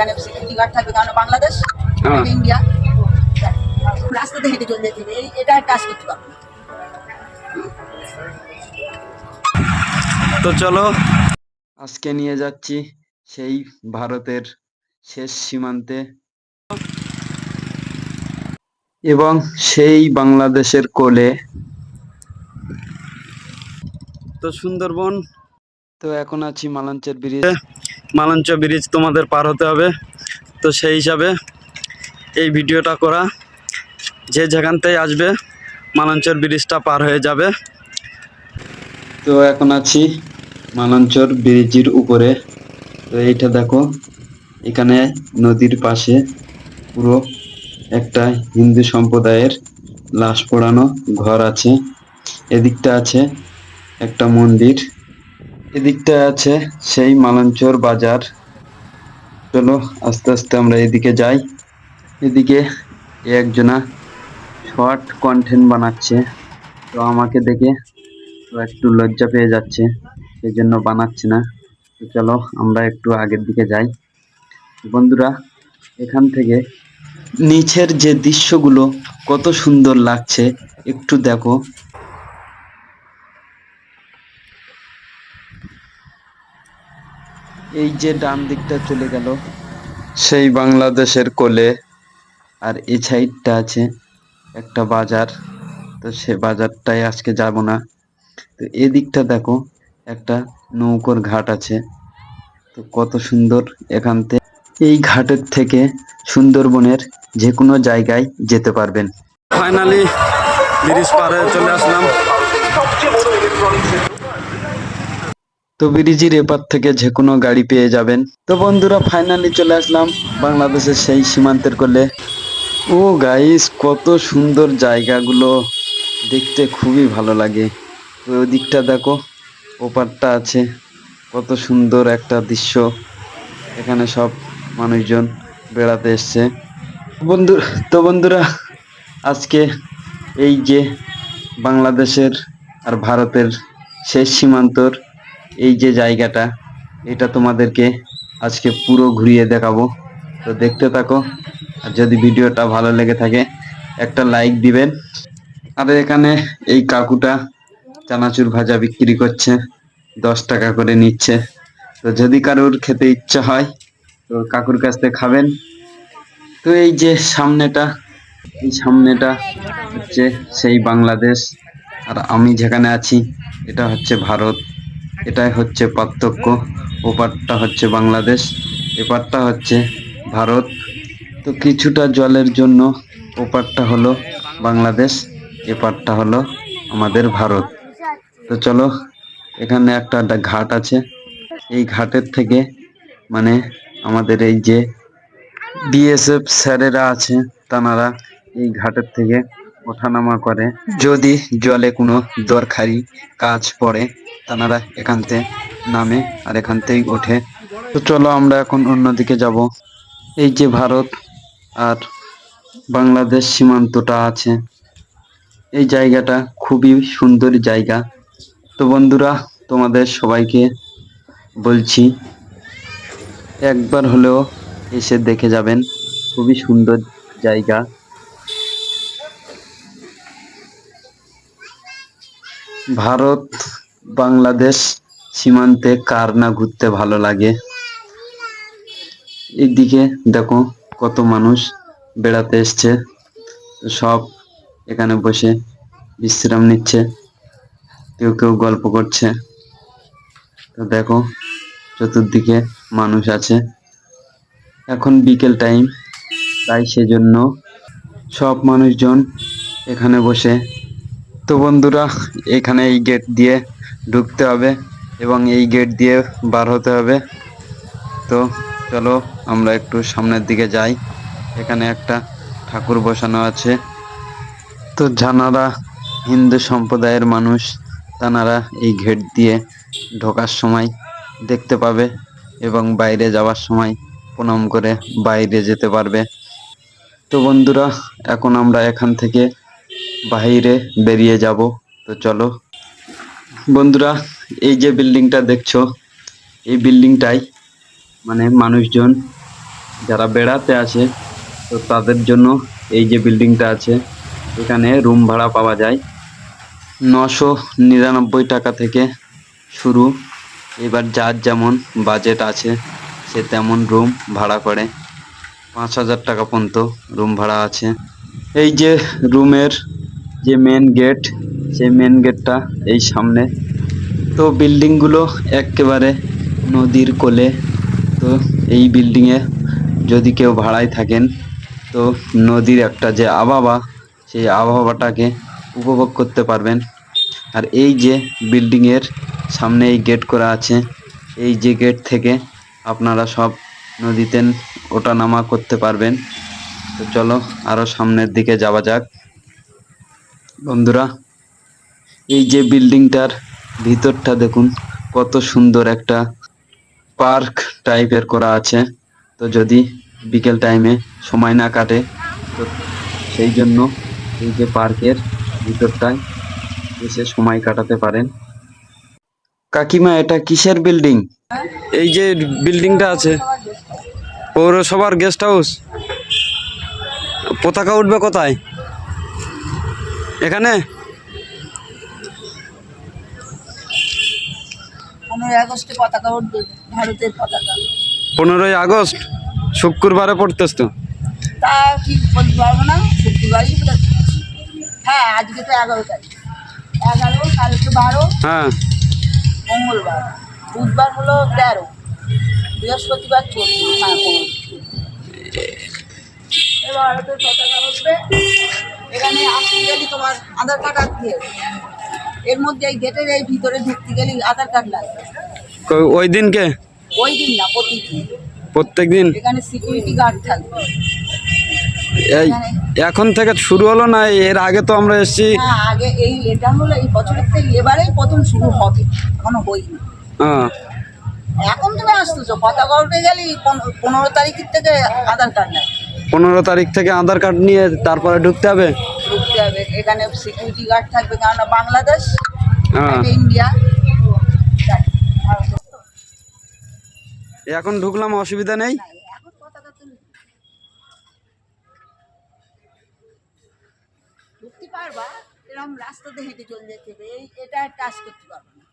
এখানে security guard থাকবে কারণ বাংলাদেশ হ্যাঁ। ইন্ডিয়া রাস্তাতে হেঁটে চলে যেতে হবে এই- এটা কাজ করতে পারবে তো চলো। আজকে নিয়ে যাচ্ছি সেই ভারতের শেষ সীমান্তে। এবং সেই বাংলাদেশের কোলে। তো সুন্দরবন। তো এখন আছি মালাঞ্চের ব্রিজ। মালাঞ্চ ব্রিজ তোমাদের পার হতে হবে। তো সেই হিসাবে এই ভিডিওটা করা। যে যেখান থেকে আসবে, মালাঞ্চর ব্রিজটা পার হয়ে যাবে। তো এখন আছি মানাঞ্চর ব্রিজের উপরে। তো এইটা দেখো, এখানে নদীর পাশে পুরো একটা হিন্দু সম্প্রদায়ের লাশ পোড়ানো ঘর আছে। এদিকটা আছে একটা মন্দির। এদিকটা আছে সেই মালঞ্চর বাজার। চলো আস্তে আস্তে আমরা এদিকে যাই। এদিকে একজনা শর্ট কন্টেন্ট বানাচ্ছে। তো আমাকে দেখে একটু লজ্জা পেয়ে যাচ্ছে সেই জন্য বানাচ্ছি না। তো চলো আমরা একটু আগের দিকে যাই। বন্ধুরা, এখান থেকে নিচের যে দৃশ্যগুলো কত সুন্দর লাগছে, একটু দেখো। এই যে ডান দিকটা চলে গেল। সেই বাংলাদেশের কোলে আর এই সাইডটা আছে একটা বাজার। তো সে বাজারটায় আজকে যাব না। তো এদিকটা দেখো একটা নৌকোর ঘাট আছে। তো কত সুন্দর এখান থেকে এই ঘাটের থেকে সুন্দরবনের যে কোনো জায়গায় যেতে পারবেন। ফাইনালি ব্রিজ পার চলে আসলাম। তো ব্রিজের এপার থেকে যে কোনো গাড়ি পেয়ে যাবেন। তো বন্ধুরা ফাইনালি চলে আসলাম বাংলাদেশের সেই সীমান্তের কোলে। ও গাইস কত সুন্দর জায়গাগুলো। দেখতে খুবই ভালো লাগে। তো দিকটা দেখো, ওপারটা আছে। কত সুন্দর একটা দৃশ্য। এখানে সব মানুষজন বেড়াতে এসছে। বন্ধু, তো বন্ধুরা, আজকে এই যে বাংলাদেশের আর ভারতের শেষ সীমান্তর এই যে জায়গাটা, এটা তোমাদেরকে আজকে পুরো ঘুরিয়ে দেখাবো। তো দেখতে থাকো, আর যদি ভিডিওটা ভালো লেগে থাকে, একটা লাইক দিবেন। আর এখানে এই কাকুটা চানাচুর ভাজা বিক্রি করছে, দশ টাকা করে নিচ্ছে। তো যদি কারোর খেতে ইচ্ছা হয়, তো কাকুর কাছ থেকে খাবেন। তো এই যে সামনেটা, এই সামনেটা হচ্ছে সেই বাংলাদেশ। আর আমি যেখানে আছি, এটা হচ্ছে ভারত। এটাই হচ্ছে পার্থক্য। ওপারটা হচ্ছে বাংলাদেশ, এপারটা হচ্ছে ভারত। তো কিছুটা জলের জন্য ওপারটা হলো বাংলাদেশ, এপারটা হলো আমাদের ভারত। তো চলো, এখানে একটা ঘাট আছে। এই ঘাটের থেকে মানে আমাদের এই যে বিএসএফ স্যারেরা আছে, তানারা এই ঘাটের থেকে ওঠানামা করে। যদি জলে কোনো দরকারি কাজ পড়ে তানারা এখান থেকে নামে আর এখান থেকেই ওঠে। তো চলো আমরা এখন অন্যদিকে যাব। এই যে ভারত আর বাংলাদেশ সীমান্তটা আছে। এই জায়গাটা খুবই সুন্দর জায়গা। তো বন্ধুরা, তোমাদের সবাইকে বলছি, একবার হলেও এসে দেখে যাবেন। খুবই সুন্দর জায়গা। ভারত বাংলাদেশ সীমান্তে কার না ঘুরতে ভালো লাগে? এদিকে দেখো কত মানুষ বেড়াতে এসছে। সব এখানে বসে বিশ্রাম নিচ্ছে। কেউ কেউ গল্প করছে। তো দেখো চতুর্দিকে মানুষ আছে। এখন বিকেল টাইম। তাই সেজন্য সব মানুষজন এখানে বসে। তো বন্ধুরা, এখানে এই গেট দিয়ে ঢুকতে হবে এবং এই গেট দিয়ে বার হতে হবে। তো চলো আমরা একটু সামনের দিকে যাই। এখানে একটা ঠাকুর বসানো আছে। তো যারা হিন্দু সম্প্রদায়ের মানুষ, তানারা এই গেট দিয়ে ঢোকার সময় দেখতে পাবে এবং বাইরে যাওয়ার সময় প্রণাম করে বাইরে যেতে পারবে। তো বন্ধুরা, এখন আমরা এখান থেকে বাইরে বেরিয়ে যাব। তো চলো বন্ধুরা, এই যে বিল্ডিংটা দেখছ, এই বিল্ডিংটাই মানে মানুষজন যারা বেড়াতে আসে, তো তাদের জন্য এই যে বিল্ডিংটা আছে, এখানে রুম ভাড়া পাওয়া যায়। নশো নিরানব্বই টাকা থেকে শুরু। এবার যার যেমন বাজেট আছে, সে তেমন রুম ভাড়া করে। পাঁচ হাজার টাকা পর্যন্ত রুম ভাড়া আছে। এই যে রুমের যে মেন গেট সেই মেন গেটটা এই সামনে। তো বিল্ডিংগুলো একেবারে নদীর কোলে। তো এই বিল্ডিংয়ে যদি কেউ ভাড়ায় থাকেন, তো নদীর একটা যে আবহাওয়া, সেই আবহাওয়াটাকে উপভোগ করতে পারবেন। আর এই যে বিল্ডিংয়ের সামনে এই গেট করা আছে, এই যে গেট থেকে আপনারা সব নদীতে ওঠা নামা করতে পারবেন। তো চলো আরও সামনের দিকে যাওয়া যাক। বন্ধুরা এই যে বিল্ডিংটার ভিতরটা দেখুন, কত সুন্দর একটা পার্ক টাইপের করা আছে। তো যদি বিকেল টাইমে সময় না কাটে, তো সেই জন্য এই যে পার্কের ভিতরটায় এসে সময় কাটাতে পারেন। কাকিমা, এটা কিসের বিল্ডিং? এই যে বিল্ডিংটা আছে, পৌরসভার গেস্ট হাউস। পতাকা উঠবে কোথায়? এখানে? পনেরোই আগস্টে পতাকা উঠবে ভারতের পতাকা। পনেরোই আগস্ট? শুক্রবারে পড়তেছ তো? তা কি বলতে পারব না শুক্রবারই হ্যাঁ আজকে তো এগারো তারিখ। এগারো কালকে বারো। হ্যাঁ। মঙ্গলবার। বুধবার হলো তেরো। বৃহস্পতিবার চোদ্দ। হ্যাঁ এবার ভারতের পতাকা উঠবে। এখানে আসতে গেলে তোমার আধার কার্ড হবে এর মধ্যে এই গেটের এই ভিতরে ঢুকতে গেলে আধার কার্ড লাগবে। কই- ওই দিনকে? ওই দিন না প্রতিদিন। প্রত্যেক দিন? এখানে সিকিউরিটি গার্ড থাকবে। এই এখন থেকে শুরু হলো না? এর আগে তো আমরা এসেছি। আগে এই এটা হলো এই বছরের থেকে এবারেই প্রথম শুরু হবে এখনও হয়নি। হ্যাঁ। এখন তুমি আসতেছো পতাকা উঠে গেলি পন- পনেরো তারিখের থেকে আধার কার্ড লাগবে। পনেরো তারিখ থেকে আধার কার্ড নিয়ে তারপরে ঢুকতে হবে? হবে এখানে সিকিউরিটি গার্ড থাকবে কেননা বাংলাদেশ হ্যাঁ। ইন্ডিয়া। এখন ঢুকলাম অসুবিধা নেই। ঢুকতে পারবা এরকম রাস্তাতে হেঁটে চলে যেতে হবে এই এটা টাচ করতে পারবে না।